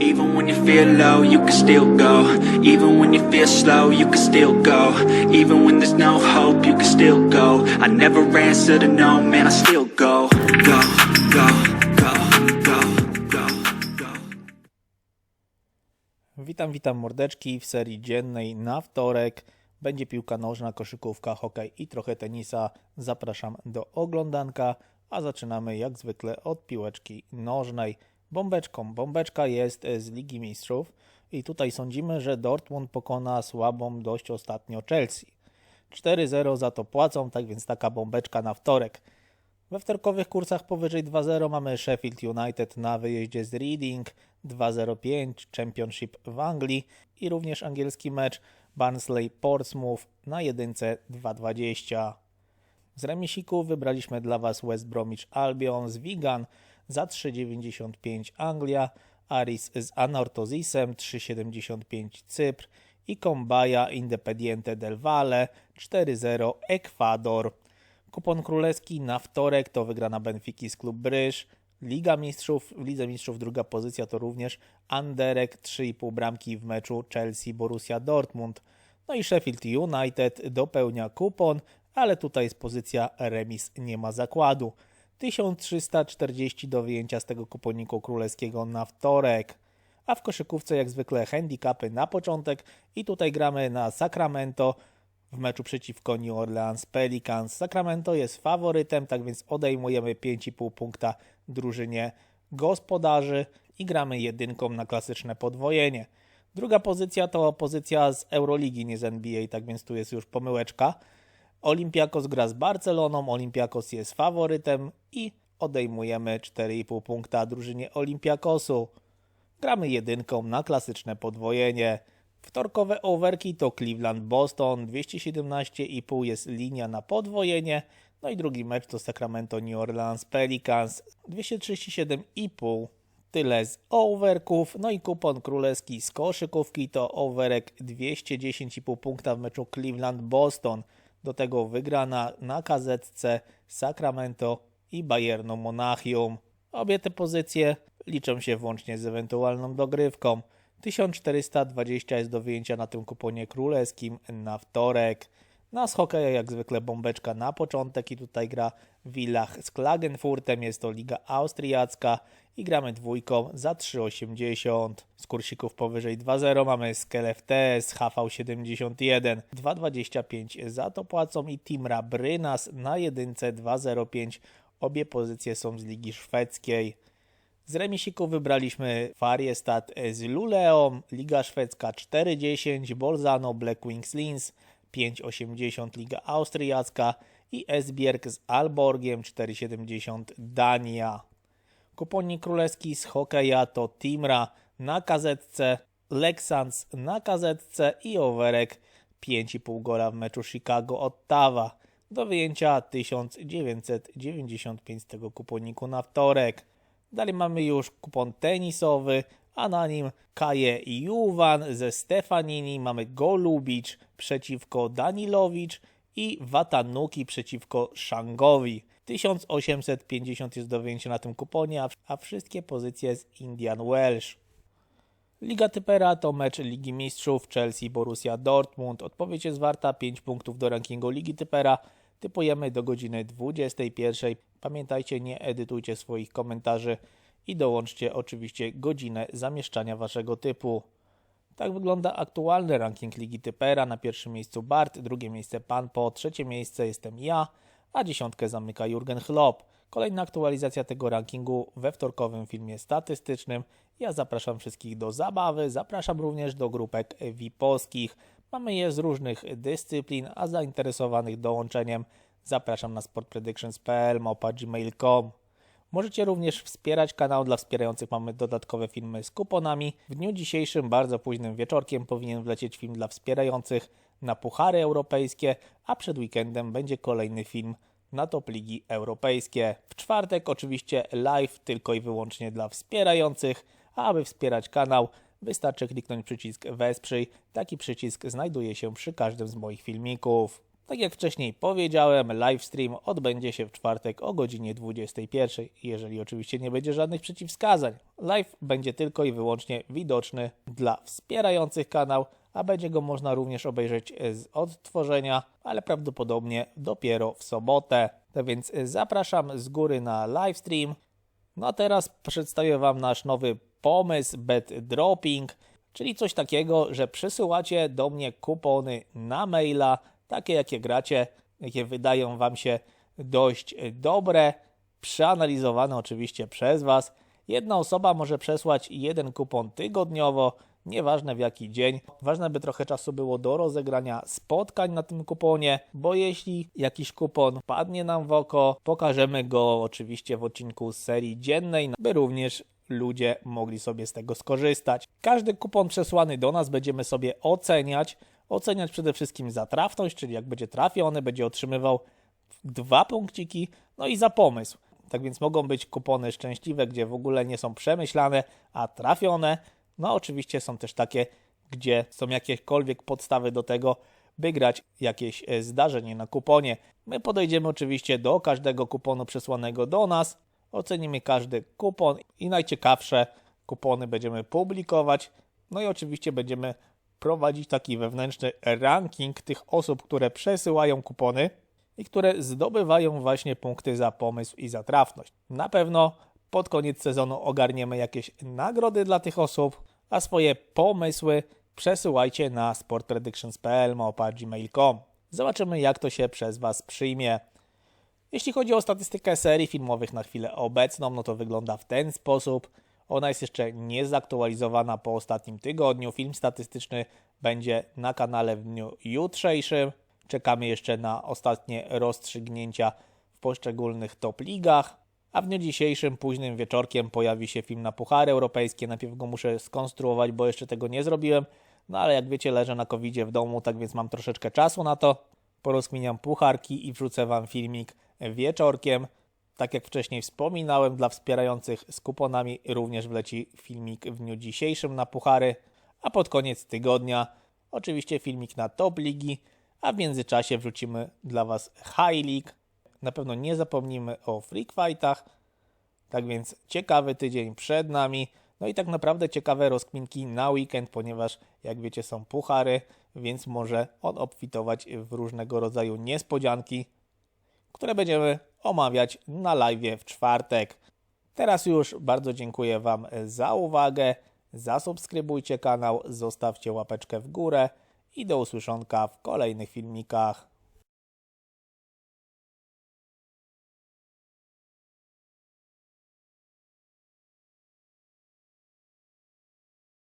Even when you feel low, you can still go. Even when you feel slow, you can still go. Even when there's no hope, you can still go. I never answer to no, man, I still go. Go, go, go, go, go, go. Witam, witam mordeczki w serii dziennej na wtorek. Będzie piłka nożna, koszykówka, hokej i trochę tenisa. Zapraszam do oglądanka, a zaczynamy jak zwykle od piłeczki nożnej. Bombeczką. Bombeczka jest e, z Ligi Mistrzów i tutaj sądzimy, że Dortmund pokona słabą dość ostatnio Chelsea. 4-0 za to płacą, tak więc taka bombeczka na wtorek. We wtorkowych kursach powyżej 2-0 mamy Sheffield United na wyjeździe z Reading 2-0-5 Championship w Anglii i również angielski mecz Barnsley Portsmouth na jedynce 2-20. Z remisiku wybraliśmy dla Was West Bromwich Albion z Wigan za 3,95 Anglia, Aris z Anortozisem 3,75 Cypr i Kombaja Independiente del Valle 4-0 Ekwador. Kupon królewski na wtorek to wygrana Benfiki z klub Bryż. Liga Mistrzów, w Lidze Mistrzów druga pozycja to również Anderek 3,5 bramki w meczu Chelsea-Borussia Dortmund. No i Sheffield United dopełnia kupon, ale tutaj jest pozycja remis nie ma zakładu. 1340 do wyjęcia z tego kuponiku królewskiego na wtorek. A w koszykówce jak zwykle handicapy na początek i tutaj gramy na Sacramento w meczu przeciwko New Orleans Pelicans. Sacramento jest faworytem, tak więc odejmujemy 5,5 punkta drużynie gospodarzy i gramy jedynką na klasyczne podwojenie. Druga pozycja to pozycja z Euroligi, nie z NBA, tak więc tu jest już pomyłeczka. Olympiakos gra z Barceloną, Olympiakos jest faworytem i odejmujemy 4,5 punkta drużynie Olympiakosu. Gramy jedynką na klasyczne podwojenie. Wtorkowe overki to Cleveland-Boston, 217,5 jest linia na podwojenie. No i drugi mecz to Sacramento-New Orleans Pelicans, 237,5 tyle z overków. No i kupon królewski z koszykówki to overek 210,5 punkta w meczu Cleveland-Boston. Do tego wygrana na kazetce Sacramento i Bayernu Monachium. Obie te pozycje liczą się włącznie z ewentualną dogrywką. 1420 jest do wyjęcia na tym kuponie królewskim na wtorek. Na z hokeja jak zwykle bombeczka na początek i tutaj gra Villach z Klagenfurtem, jest to liga austriacka i gramy dwójką za 3,80. Z kursików powyżej 2,0 mamy Skellefteå z HV71 2,25 za to płacą i Timra Brynas na jedynce 2,05. Obie pozycje są z ligi szwedzkiej. Z remisiku wybraliśmy Fariestad z Luleą, Liga Szwedzka 4,10, Bolzano Black Wings Linz 5,80 Liga Austriacka i Esbjerg z Alborgiem 4,70 Dania. Kuponik królewski z hokeja to Timra na kazetce, Lexans na kazetce i Overek 5,5 gola w meczu Chicago-Ottawa. Do wyjęcia 1995 z tego kuponiku na wtorek. Dalej mamy już kupon tenisowy, a na nim Kaje Juwan ze Stefanini, mamy Golubicz przeciwko Danilowicz i Watanuki przeciwko Shangowi. 1850 jest do wyjęcia na tym kuponie, a- wszystkie pozycje z Indian Welsh. Liga Typera to mecz Ligi Mistrzów Chelsea-Borussia Dortmund. Odpowiedź jest warta 5 punktów do rankingu Ligi Typera. Typujemy do godziny 21. Pamiętajcie, nie edytujcie swoich komentarzy i dołączcie oczywiście godzinę zamieszczania waszego typu. Tak wygląda aktualny ranking Ligi Typera. Na pierwszym miejscu Bart, drugie miejsce Panpo, trzecie miejsce jestem ja, a dziesiątkę zamyka Jurgen Klopp. Kolejna aktualizacja tego rankingu we wtorkowym filmie statystycznym. Ja zapraszam wszystkich do zabawy, zapraszam również do grupek VIP-owskich. Mamy je z różnych dyscyplin, a zainteresowanych dołączeniem zapraszam na sportpredictions.pl gmail.com. Możecie również wspierać kanał. Dla wspierających mamy dodatkowe filmy z kuponami. W dniu dzisiejszym, bardzo późnym wieczorkiem, powinien wlecieć film dla wspierających na Puchary Europejskie, a przed weekendem będzie kolejny film na top ligi europejskie. W czwartek oczywiście live tylko i wyłącznie dla wspierających, a aby wspierać kanał wystarczy kliknąć przycisk wesprzyj. Taki przycisk znajduje się przy każdym z moich filmików. Tak jak wcześniej powiedziałem, livestream odbędzie się w czwartek o godzinie 21, jeżeli oczywiście nie będzie żadnych przeciwwskazań. Live będzie tylko i wyłącznie widoczny dla wspierających kanał, a będzie go można również obejrzeć z odtworzenia, ale prawdopodobnie dopiero w sobotę. Tak więc zapraszam z góry na livestream. No a teraz przedstawię Wam nasz nowy pomysł bet dropping, czyli coś takiego, że przysyłacie do mnie kupony na maila, takie jakie gracie, jakie wydają Wam się dość dobre, przeanalizowane oczywiście przez Was. Jedna osoba może przesłać jeden kupon tygodniowo, nieważne w jaki dzień. Ważne, by trochę czasu było do rozegrania spotkań na tym kuponie, bo jeśli jakiś kupon padnie nam w oko, pokażemy go oczywiście w odcinku z serii dziennej, by również ludzie mogli sobie z tego skorzystać. Każdy kupon przesłany do nas będziemy sobie oceniać. Oceniać przede wszystkim za trafność, czyli jak będzie trafiony, będzie otrzymywał dwa punkciki, no i za pomysł. Tak więc mogą być kupony szczęśliwe, gdzie w ogóle nie są przemyślane, a trafione. No oczywiście są też takie, gdzie są jakiekolwiek podstawy do tego, by grać jakieś e, zdarzenie na kuponie. My podejdziemy oczywiście do każdego kuponu przesłanego do nas, ocenimy każdy kupon i najciekawsze kupony będziemy publikować. No i oczywiście będziemy prowadzić taki wewnętrzny ranking tych osób, które przesyłają kupony i które zdobywają właśnie punkty za pomysł i za trafność. Na pewno pod koniec sezonu ogarniemy jakieś nagrody dla tych osób, a swoje pomysły przesyłajcie na sportpredictions.pl gmail.com. Zobaczymy jak to się przez Was przyjmie. Jeśli chodzi o statystykę serii filmowych na chwilę obecną, no to wygląda w ten sposób. Ona jest jeszcze niezaktualizowana po ostatnim tygodniu. Film statystyczny będzie na kanale w dniu jutrzejszym. Czekamy jeszcze na ostatnie rozstrzygnięcia w poszczególnych top ligach. A w dniu dzisiejszym, późnym wieczorkiem, pojawi się film na Puchary Europejskie. Najpierw go muszę skonstruować, bo jeszcze tego nie zrobiłem. No ale jak wiecie, leżę na covidzie w domu, tak więc mam troszeczkę czasu na to. Porozkminiam pucharki i wrzucę Wam filmik wieczorkiem. Tak jak wcześniej wspominałem, dla wspierających z kuponami również wleci filmik w dniu dzisiejszym na puchary, a pod koniec tygodnia oczywiście filmik na top ligi, a w międzyczasie wrzucimy dla Was High League. Na pewno nie zapomnimy o Freak Fightach, tak więc ciekawy tydzień przed nami. No i tak naprawdę ciekawe rozkminki na weekend, ponieważ jak wiecie są puchary, więc może on obfitować w różnego rodzaju niespodzianki, które będziemy omawiać na live w czwartek. Teraz już bardzo dziękuję Wam za uwagę. Zasubskrybujcie kanał, zostawcie łapeczkę w górę i do usłyszonka w kolejnych filmikach.